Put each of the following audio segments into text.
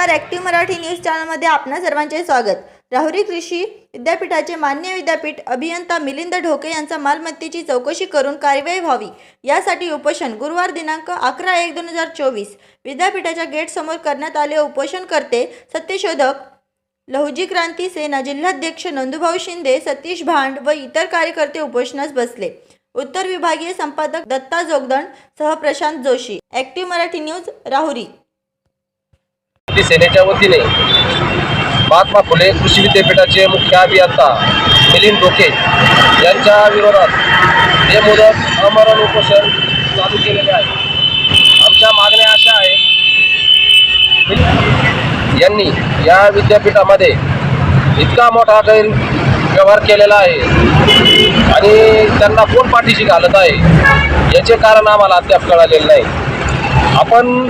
नमस्कार. Active Marathi news चॅनलमध्ये आपणा सर्वांचे स्वागत. राहुरी कृषी विद्यापीठाचे मान्य विद्यापीठ अभियंता मिलिंद ढोके यांचा मालमत्तेची चौकशी करून कार्यवाही व्हावी. यासाठी उपोषण गुरुवार दिनांक अकरा एक दोन हजार चोवीस. विद्यापीठाच्या गेटसमोर करण्यात आले उपोषणकर्ते सत्यशोधक लहुजी क्रांती सेना जिल्हाध्यक्ष नंदुभाऊ शिंदे सतीश भांड व इतर कार्यकर्ते उपोषणास बसले. उत्तर विभागीय संपादक दत्ता जोगदण सह Prashant Joshi. Active Marathi news Rahuri. सेनेच्या वतीने महात्मा फुले कृषी विद्यापीठाचे मुख्य अभियंता मिलिंद डोके यांच्या विरोधात बेमुदत अमरण उपोषण चालू केलेले आहे. आमच्या मागण्या अशा आहेत यांनी या विद्यापीठामध्ये इतका मोठा गैर व्यवहार केलेला आहे आणि त्यांना कोण पाठीशी घालत आहे याचे कारण आम्हाला अद्याप कळालेलं नाही. आपण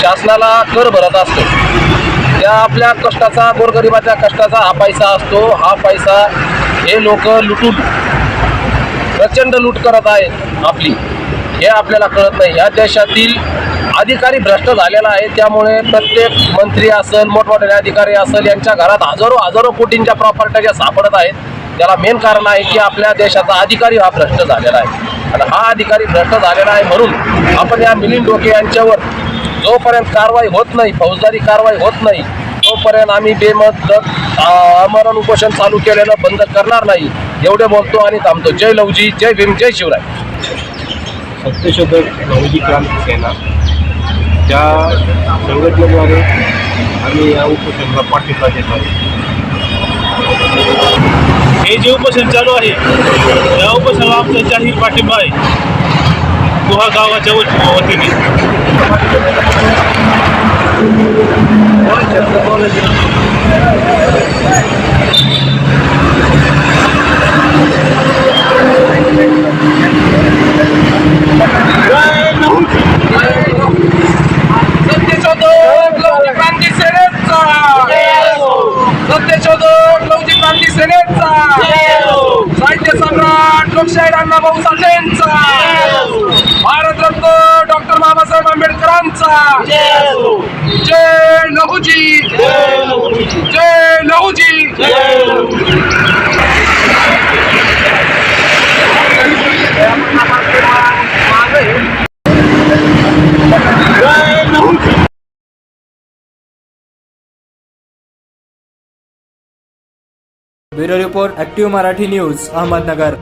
शासनाला कर भरत असतो. त्या आपल्या कष्टाचा गोरगरिबाच्या कष्टाचा हा पैसा असतो. हा पैसा हे लोक लुटून प्रचंड लूट करत आहेत आपली. हे आपल्याला कळत नाही. या देशातील अधिकारी भ्रष्ट झालेला आहे. त्यामुळे प्रत्येक मंत्री असेल मोठमोठे अधिकारी असेल यांच्या घरात हजारो हजारो कोटींच्या प्रॉपर्ट्या ज्या सापडत आहेत त्याला मेन कारण आहे की आपल्या देशाचा अधिकारी हा भ्रष्ट झालेला आहे. आणि हा अधिकारी भ्रष्ट झालेला आहे म्हणून आपण या मिलिंद डोके यांच्यावर जोपर्यंत कारवाई होत नाही फौजदारी कारवाई होत नाही तोपर्यंत आम्ही बेमत अमरण उपोषण चालू केलेलं बंद करणार नाही. एवढे बोलतो आणि थांबतो. जय लवजी जय भीम जय शिवराय. सत्यशोधक नवजी क्रांती सेना. त्या संघटनेद्वारे आम्ही या उपोषणाला पाठिंबा देत आहोत. हे जे उपोषण चालू आहे या उपोषणाला आमचा जाहीर पाठिंबा आहे. गुहा गावाच्या वत- वतीने सत्यशोधक लवजी क्रांती सेनेचा सत्यशोधक लवजी क्रांती सेनेचा साहित्य सम्राट लोकशाहीर अण्णाभाऊ साठेंचा भारतरत्न डॉक्टर बाबासाहेब आंबेडकरांचा. जय लहुजी. जय नहुजी bureau report active Marathi news Ahmednagar.